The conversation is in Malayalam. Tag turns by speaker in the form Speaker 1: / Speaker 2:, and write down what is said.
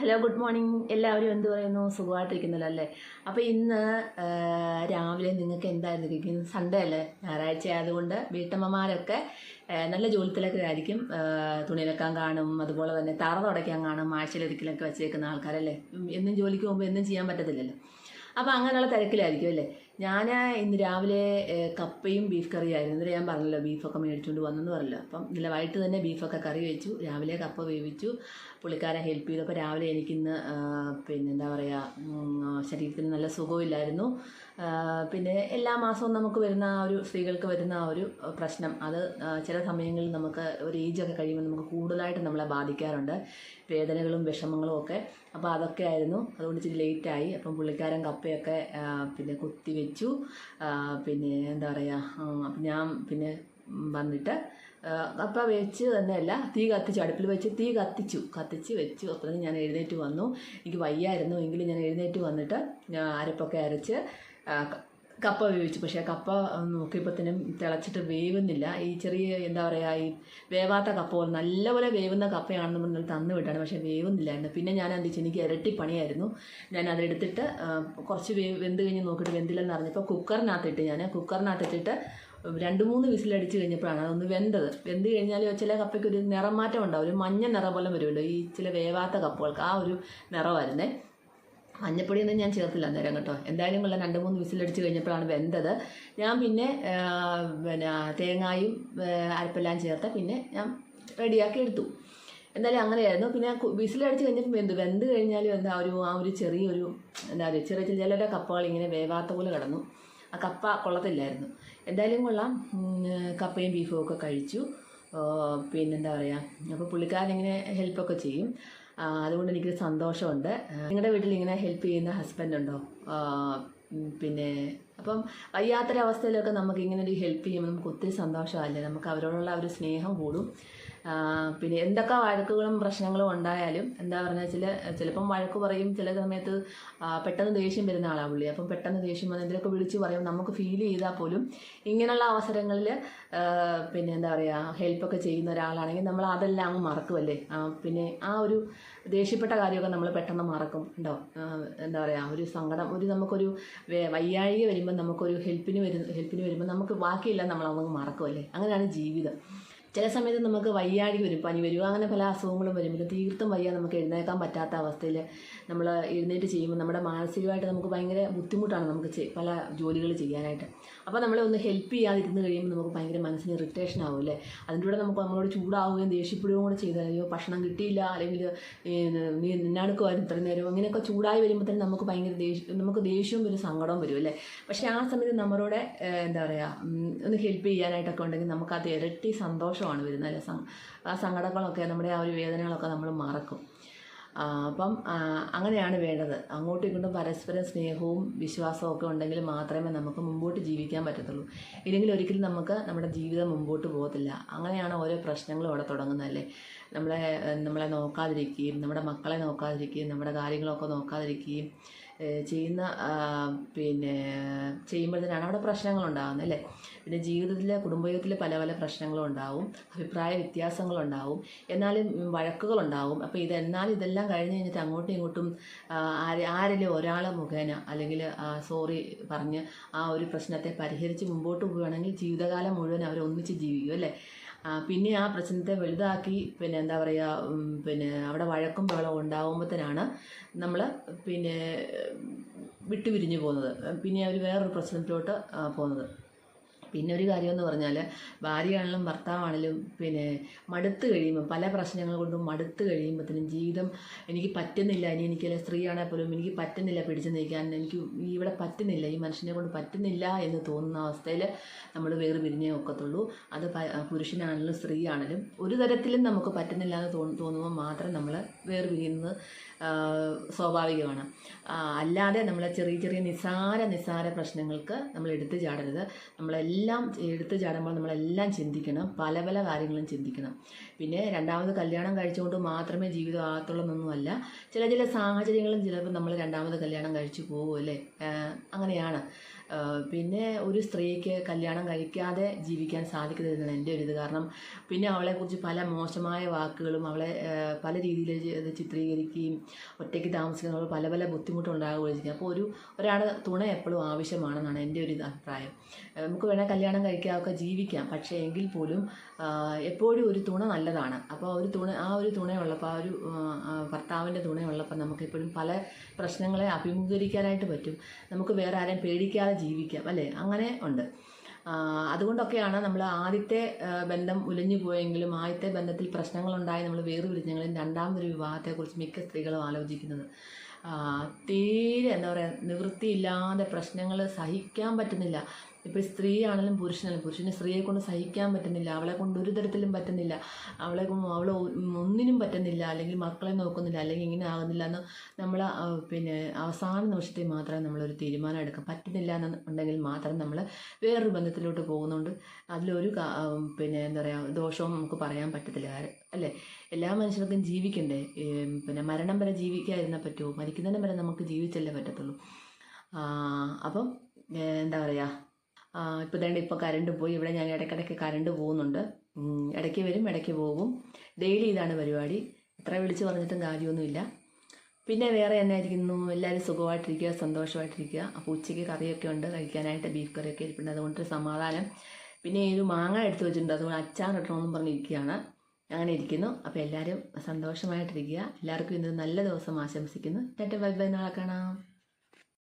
Speaker 1: Hello good morning. എല്ലാവരും എന്ത് പറയുന്നു? സുഖമായിട്ടിരിക്കുന്നല്ലോ അല്ലേ? അപ്പോൾ ഇന്ന് രാവിലെ നിങ്ങൾക്ക് എന്തായിരുന്നു? ഇരിക്കുന്നത് സൺഡേ അല്ലേ? ഞായറാഴ്ച ആയതുകൊണ്ട് വീട്ടമ്മമാരൊക്കെ നല്ല ജോലിത്തിലൊക്കെ ആയിരിക്കും. തുണി വെക്കാൻ കാണും അതുപോലെ തന്നെ തറ തുടയ്ക്കാൻ കാണും ആഴ്ചയിലൊരിക്കലൊക്കെ വെച്ചേക്കുന്ന ആൾക്കാരല്ലേ? എന്നും ജോലിക്ക് പോകുമ്പോൾ എന്നും ചെയ്യാൻ പറ്റത്തില്ലല്ലോ. അപ്പോൾ അങ്ങനെയുള്ള തിരക്കിലായിരിക്കും അല്ലേ? ഞാൻ ഇന്ന് രാവിലെ കപ്പയും ബീഫ് കറിയായിരുന്നു. ഇന്നലെ ഞാൻ പറഞ്ഞല്ലോ ബീഫൊക്കെ മേടിച്ചുകൊണ്ട് വന്നെന്ന് പറഞ്ഞല്ലോ. അപ്പം ഇന്നലെ വൈകിട്ട് തന്നെ ബീഫൊക്കെ കറി വെച്ചു. രാവിലെ കപ്പ വേവിച്ചു. പുള്ളിക്കാരെ ഹെൽപ്പ് ചെയ്തു. അപ്പോൾ രാവിലെ എനിക്കിന്ന് പിന്നെ എന്താ പറയുക ശരീരത്തിന് നല്ല സുഖമില്ലായിരുന്നു. പിന്നെ എല്ലാ മാസവും നമുക്ക് വരുന്ന ആ ഒരു സ്ത്രീകൾക്ക് വരുന്ന ആ ഒരു പ്രശ്നം. അത് ചില സമയങ്ങളിൽ നമുക്ക് ഒരു ഏജൊക്കെ കഴിയുമ്പോൾ നമുക്ക് കൂടുതലായിട്ട് നമ്മളെ ബാധിക്കാറുണ്ട്. വേദനകളും വിഷമങ്ങളും ഒക്കെ. അപ്പോൾ അതൊക്കെ ആയിരുന്നു. അതുകൊണ്ട് ഇച്ചിരി ലേറ്റായി. അപ്പം പുള്ളിക്കാരൻ കപ്പയൊക്കെ പിന്നെ കുത്തി വെച്ചു. പിന്നെ എന്താ പറയുക ഞാൻ പിന്നെ വന്നിട്ട് കപ്പ വെച്ച് തന്നെയല്ല തീ കത്തിച്ചു. അടുപ്പിൽ വെച്ച് തീ കത്തിച്ചു. കത്തിച്ച് വെച്ചു. അപ്പോഴത്തേക്കും ഞാൻ എഴുന്നേറ്റ് വന്നു. എനിക്ക് വയ്യായിരുന്നു. എങ്കിലും ഞാൻ എഴുന്നേറ്റ് വന്നിട്ട് അരപ്പൊക്കെ അരച്ച് കപ്പ വേവിച്ചു പക്ഷേ കപ്പ നോക്കിയപ്പോഴത്തേനും തിളച്ചിട്ട് വേവുന്നില്ല. ഈ ചെറിയ എന്താ പറയുക ഈ വേവാത്ത കപ്പ പോലെ നല്ലപോലെ വേവുന്ന കപ്പയാണെന്ന് പറഞ്ഞാൽ തന്നു വിട്ടാണ്. പക്ഷേ വേവുന്നില്ലായിരുന്നു. പിന്നെ ഞാൻ എന്ത് വെച്ചാൽ എനിക്ക് ഇരട്ടി പണിയായിരുന്നു. ഞാൻ അതെടുത്തിട്ട് കുറച്ച് വേ വെന്ത് കഴിഞ്ഞ് നോക്കിയിട്ട് വെന്തില്ലെന്ന് അറിഞ്ഞപ്പോൾ കുക്കറിനകത്തിട്ട് ഞാൻ കുക്കറിനകത്തിട്ടിട്ട് രണ്ട് മൂന്ന് വിസിലടിച്ച് കഴിഞ്ഞപ്പോഴാണ് അതൊന്ന് വെന്തത്. വെന്ത് കഴിഞ്ഞാൽ ചില കപ്പയ്ക്ക് ഒരു നിറം മാറ്റം ഉണ്ടാവും. ഒരു മഞ്ഞ നിറം പോലെ വരുമല്ലോ. ഈ ചില വേവാത്ത കപ്പകൾക്ക് ആ ഒരു നിറമായിരുന്നേ മഞ്ഞപ്പൊടിയൊന്നും ഞാൻ ചേർത്തില്ല അന്നേരം കേട്ടോ. എന്തായാലും കൊള്ളാം രണ്ട് മൂന്ന് വിസിലടിച്ച് കഴിഞ്ഞപ്പോഴാണ് വെന്തത്. ഞാൻ പിന്നെ പിന്നെ തേങ്ങായും അരപ്പെല്ലാം ചേർത്ത് പിന്നെ ഞാൻ റെഡിയാക്കി എടുത്തു. എന്തായാലും അങ്ങനെയായിരുന്നു. പിന്നെ വിസിലടിച്ച് കഴിഞ്ഞപ്പോൾ വെന്തു. വെന്ത് കഴിഞ്ഞാലും എന്താ ഒരു ആ ഒരു ചെറിയൊരു എന്താ പറയുക ചെറിയ ചിലരുടെ കപ്പകൾ ഇങ്ങനെ വേവാത്ത പോലെ കിടന്നു. ആ കപ്പ കൊള്ളത്തില്ലായിരുന്നു. എന്തായാലും കൊള്ളാം. കപ്പയും ബീഫും ഒക്കെ കഴിച്ചു. പിന്നെന്താ പറയുക അപ്പോൾ പുള്ളിക്കാരൻ ഇങ്ങനെ ഹെൽപ്പൊക്കെ ചെയ്യും. അതുകൊണ്ട് എനിക്കൊരു സന്തോഷമുണ്ട്. നിങ്ങളുടെ വീട്ടിൽ ഇങ്ങനെ ഹെൽപ്പ് ചെയ്യുന്ന ഹസ്ബൻഡ് ഉണ്ടോ? പിന്നെ അപ്പം വയ്യാത്തൊരവസ്ഥയിലൊക്കെ നമുക്ക് ഇങ്ങനെ ഒരു ഹെൽപ്പ് ചെയ്യുമ്പോൾ നമുക്ക് ഒത്തിരി സന്തോഷമല്ലേ? നമുക്ക് അവരോടുള്ള ഒരു സ്നേഹം കൂടും. പിന്നെ എന്തൊക്കെ വഴക്കുകളും പ്രശ്നങ്ങളും ഉണ്ടായാലും എന്താ പറഞ്ഞാൽ ചില ചിലപ്പം വഴക്ക് പറയും ചില സമയത്ത് പെട്ടെന്ന് ദേഷ്യം വരുന്ന ആളാണ് പുള്ളി. അപ്പം പെട്ടെന്ന് ദേഷ്യം വന്ന് എന്തെങ്കിലുമൊക്കെ വിളിച്ച് പറയും നമുക്ക് ഫീൽ ചെയ്താൽ പോലും ഇങ്ങനെയുള്ള അവസരങ്ങളിൽ പിന്നെ എന്താ പറയുക ഹെൽപ്പൊക്കെ ചെയ്യുന്ന ഒരാളാണെങ്കിൽ നമ്മൾ അതെല്ലാം അങ്ങ് മറക്കുമല്ലേ പിന്നെ ആ ഒരു ദേഷ്യപ്പെട്ട കാര്യമൊക്കെ നമ്മൾ പെട്ടെന്ന് മറക്കും. ഉണ്ടോ? എന്താ പറയുക ഒരു സങ്കടം ഒരു നമുക്കൊരു വയ്യാഴിക വരുമ്പോൾ നമുക്കൊരു ഹെൽപ്പിന് വരുന്ന ഹെൽപ്പിന് വരുമ്പോൾ നമുക്ക് ബാക്കിയെല്ലാം നമ്മൾ അങ്ങ് മറക്കുമല്ലേ അങ്ങനെയാണ് ജീവിതം. ചില സമയത്ത് നമുക്ക് വയ്യാഴിക വരും പനി വരും അങ്ങനെ പല അസുഖങ്ങളും വരും. പിന്നെ തീർത്തും വയ്യ നമുക്ക് എഴുന്നേക്കാൻ പറ്റാത്ത അവസ്ഥയിൽ നമ്മൾ എഴുന്നേറ്റ് ചെയ്യുമ്പോൾ നമ്മുടെ മാനസികമായിട്ട് നമുക്ക് ഭയങ്കര ബുദ്ധിമുട്ടാണ് നമുക്ക് പല ജോലികൾ ചെയ്യാനായിട്ട്. അപ്പോൾ നമ്മളെ ഒന്ന് ഹെൽപ്പ് ചെയ്യാതിരുന്ന് കഴിയുമ്പോൾ നമുക്ക് ഭയങ്കര മനസ്സിന് ഇറിറ്റേഷൻ ആവും അല്ലേ? അതിന്റെ കൂടെ നമുക്ക് നമ്മളോട് ചൂടാവുകയും ദേഷ്യപ്പെടുകയും കൂടെ ചെയ്താൽ അയ്യോ ഭക്ഷണം കിട്ടിയില്ല അല്ലെങ്കിൽ നീ നിന്നാടുക്കുമായിരുന്നു ഇത്രയും നേരം. അങ്ങനെയൊക്കെ ചൂടായി വരുമ്പോൾ തന്നെ നമുക്ക് ഭയങ്കര ദേഷ്യം നമുക്ക് ദേഷ്യവും വരും സങ്കടവും വരും അല്ലേ? പക്ഷേ ആ സമയത്ത് നമ്മളോട് എന്താ പറയുക ഒന്ന് ഹെൽപ്പ് ചെയ്യാനായിട്ടൊക്കെ ഉണ്ടെങ്കിൽ നമുക്ക് അത് ഇരട്ടി സന്തോഷമാണ് വരുന്നത്. അല്ലെ ആ സങ്കടങ്ങളൊക്കെ നമ്മുടെ ആ ഒരു വേദനകളൊക്കെ നമ്മൾ മറക്കും. അപ്പം അങ്ങനെയാണ് വേണ്ടത്. അങ്ങോട്ടും ഇങ്ങോട്ടും പരസ്പരം സ്നേഹവും വിശ്വാസവും ഒക്കെ ഉണ്ടെങ്കിൽ മാത്രമേ നമുക്ക് മുമ്പോട്ട് ജീവിക്കാൻ പറ്റത്തുള്ളൂ. ഇല്ലെങ്കിൽ ഒരിക്കലും നമുക്ക് നമ്മുടെ ജീവിതം മുമ്പോട്ട് പോകത്തില്ല. അങ്ങനെയാണ് ഓരോ പ്രശ്നങ്ങളും അവിടെ തുടങ്ങുന്നതല്ലേ നമ്മളെ നമ്മളെ നോക്കാതിരിക്കുകയും നമ്മുടെ മക്കളെ നോക്കാതിരിക്കുകയും നമ്മുടെ കാര്യങ്ങളൊക്കെ നോക്കാതിരിക്കുകയും ചെയ്യുന്ന പിന്നെ ചെയ്യുമ്പോഴത്തേനാണ് അവിടെ പ്രശ്നങ്ങൾ ഉണ്ടാകുന്നത് അല്ലേ? പിന്നെ ജീവിതത്തിലെ കുടുംബജീവിതത്തിലെ പല പല പ്രശ്നങ്ങളും ഉണ്ടാവും അഭിപ്രായ വ്യത്യാസങ്ങളുണ്ടാവും എന്നാലും വഴക്കുകളുണ്ടാവും. അപ്പോൾ ഇത് എന്നാലും ഇതെല്ലാം കഴിഞ്ഞ് കഴിഞ്ഞിട്ട് അങ്ങോട്ടും ഇങ്ങോട്ടും ആര് ആരെങ്കിലും ഒരാളെ മുഖേന അല്ലെങ്കിൽ സോറി പറഞ്ഞ് ആ ഒരു പ്രശ്നത്തെ പരിഹരിച്ച് മുമ്പോട്ട് പോവുകയാണെങ്കിൽ ജീവിതകാലം മുഴുവൻ അവരൊന്നിച്ച് ജീവിക്കും അല്ലേ? പിന്നെ ആ പ്രശ്നത്തെ വലുതാക്കി പിന്നെ എന്താ പറയുക പിന്നെ അവിടെ വഴക്കും ബഹളവും ഉണ്ടാകുമ്പോഴത്തേനാണ് നമ്മൾ പിന്നെ വിട്ടുപിരിഞ്ഞു പോകുന്നത്. പിന്നെ അവർ വേറൊരു പ്രശ്നത്തിലോട്ട് പോകുന്നത്. പിന്നെ ഒരു കാര്യമെന്ന് പറഞ്ഞാൽ ഭാര്യയാണെങ്കിലും ഭർത്താവാണെങ്കിലും പിന്നെ മടുത്ത് കഴിയുമ്പോൾ പല പ്രശ്നങ്ങൾ കൊണ്ടും മടുത്ത് കഴിയുമ്പോഴത്തേനും ജീവിതം എനിക്ക് പറ്റുന്നില്ല ഇനി എനിക്ക് സ്ത്രീയാണെങ്കിൽ പോലും എനിക്ക് പറ്റുന്നില്ല പിടിച്ചു നിൽക്കാൻ എനിക്ക് ഇവിടെ പറ്റുന്നില്ല ഈ മനുഷ്യനെ കൊണ്ട് പറ്റുന്നില്ല എന്ന് തോന്നുന്ന അവസ്ഥയിൽ നമ്മൾ വേറെ പിരിഞ്ഞേ ഒക്കത്തുള്ളൂ. അത് പുരുഷനാണെങ്കിലും സ്ത്രീയാണെങ്കിലും ഒരു തരത്തിലും നമുക്ക് പറ്റുന്നില്ല എന്ന് തോന്നു തോന്നുമ്പോൾ മാത്രം നമ്മൾ വേറെ പിരിയുന്നത് സ്വാഭാവികമാണ്. അല്ലാതെ നമ്മളെ ചെറിയ ചെറിയ നിസ്സാര നിസ്സാര പ്രശ്നങ്ങൾക്ക് നമ്മൾ എടുത്തു ചാടരുത്. നമ്മളെല്ലാം എടുത്തു ചാടുമ്പോൾ നമ്മളെല്ലാം ചിന്തിക്കണം. പല പല കാര്യങ്ങളും ചിന്തിക്കണം. പിന്നെ രണ്ടാമത് കല്യാണം കഴിച്ചുകൊണ്ട് മാത്രമേ ജീവിതം ആകത്തുള്ളൂ ചില ചില സാഹചര്യങ്ങളും ചിലപ്പോൾ നമ്മൾ രണ്ടാമത് കല്യാണം കഴിച്ചു പോകും അല്ലേ? അങ്ങനെയാണ്. പിന്നെ ഒരു സ്ത്രീക്ക് കല്യാണം കഴിക്കാതെ ജീവിക്കാൻ സാധിക്കുന്നതെന്നാണ് എന്റെ ഒരു ഇത്. കാരണം പിന്നെ അവളെക്കുറിച്ച് പല മോശമായ വാക്കുകളും അവളെ പല രീതിയിൽ ചിത്രീകരിക്കുകയും ഒറ്റയ്ക്ക് താമസിക്കുന്നവൾ പല പല ബുദ്ധിമുട്ടുണ്ടാകുകയും ചെയ്യും. അപ്പോൾ ഒരു ഒരാൾ തുണ എപ്പോഴും ആവശ്യമാണെന്നാണ് എന്റെ ഒരു അഭിപ്രായം. നമുക്ക് വേണേൽ കല്യാണം കഴിക്കാതൊക്കെ ജീവിക്കാം പക്ഷേ എങ്കിൽ പോലും എപ്പോഴും ഒരു തുണ നല്ലതാണ്. അപ്പോൾ ഒരു തുണ ആ ഒരു തുണയുള്ളപ്പോൾ ആ ഒരു ഭർത്താവിന്റെ തുണയുള്ളപ്പോൾ നമുക്ക് എപ്പോഴും പല പ്രശ്നങ്ങളെ അഭിമുഖീകരിക്കാനായിട്ട് പറ്റും. നമുക്ക് വേറെ ആരെയും പേടിക്കാതെ ജീവിക്കാം അല്ലേ? അങ്ങനെ ഉണ്ട്. അതുകൊണ്ടൊക്കെയാണ് നമ്മൾ ആദ്യത്തെ ബന്ധം ഉലഞ്ഞു പോയെങ്കിലും ആദ്യത്തെ ബന്ധത്തിൽ പ്രശ്നങ്ങളുണ്ടായി നമ്മൾ വേർപിരിഞ്ഞെങ്കിലും രണ്ടാമതൊരു വിവാഹത്തെക്കുറിച്ച് മിക്ക സ്ത്രീകളും ആലോചിക്കുന്നത്. തീരെ എന്താ പറയുക നിവൃത്തിയില്ലാതെ പ്രശ്നങ്ങൾ സഹിക്കാൻ പറ്റുന്നില്ല. ഇപ്പോൾ സ്ത്രീ ആണെങ്കിലും പുരുഷനാണെങ്കിലും പുരുഷന് സ്ത്രീയെ കൊണ്ട് സഹിക്കാൻ പറ്റുന്നില്ല അവളെ കൊണ്ട് ഒരു തരത്തിലും പറ്റുന്നില്ല അവളെ അവളെ ഒന്നിനും പറ്റുന്നില്ല അല്ലെങ്കിൽ മക്കളെ നോക്കുന്നില്ല അല്ലെങ്കിൽ ഇങ്ങനെ ആകുന്നില്ല എന്ന് നമ്മൾ പിന്നെ അവസാന നിമിഷത്തിൽ മാത്രമേ നമ്മളൊരു തീരുമാനം എടുക്കാൻ പറ്റുന്നില്ല എന്ന് ഉണ്ടെങ്കിൽ മാത്രം നമ്മൾ വേറൊരു ബന്ധത്തിലോട്ട് പോകുന്നുണ്ട്. അതിലൊരു പിന്നെ എന്താ പറയുക ദോഷവും നമുക്ക് പറയാൻ പറ്റത്തില്ല. അല്ലേ? എല്ലാ മനുഷ്യർക്കും ജീവിക്കണ്ടേ? പിന്നെ മരണം വരെ ജീവിക്കാതിരുന്നാൽ പറ്റുമോ മരിക്കുന്നതിന് വരെ നമുക്ക് ജീവിച്ചല്ലേ പറ്റത്തുള്ളൂ. അപ്പം എന്താ പറയുക ഇപ്പോൾ തന്നെ ഇപ്പോൾ കറണ്ട് പോയി. ഇവിടെ ഞാൻ ഇടയ്ക്കിടയ്ക്ക് കറണ്ട് പോകുന്നുണ്ട്. ഇടയ്ക്ക് വരും ഇടയ്ക്ക് പോകും. ഡെയിലി ഇതാണ് പരിപാടി. എത്ര വിളിച്ച് പറഞ്ഞിട്ടും കാര്യമൊന്നുമില്ല. പിന്നെ വേറെ എന്നായിരിക്കുന്നു? എല്ലാവരും സുഖമായിട്ടിരിക്കുക സന്തോഷമായിട്ടിരിക്കുക. അപ്പോൾ ഉച്ചയ്ക്ക് കറിയൊക്കെ ഉണ്ട്. കഴിക്കാനായിട്ട് ബീഫ് കറിയൊക്കെ ഇരിപ്പുണ്ട്. അതുകൊണ്ടൊരു സമാധാനം. പിന്നെ ഒരു മാങ്ങ എടുത്ത് വെച്ചിട്ടുണ്ട്. അതുകൊണ്ട് അച്ചാർ ഇട്ടണമെന്നും പറഞ്ഞിരിക്കുകയാണ്. അങ്ങനെ ഇരിക്കുന്നു. അപ്പോൾ എല്ലാവരും സന്തോഷമായിട്ടിരിക്കുക. എല്ലാവർക്കും ഇന്നൊരു നല്ല ദിവസം ആശംസിക്കുന്നു. Tata bye bye. നാളെ കാണാം.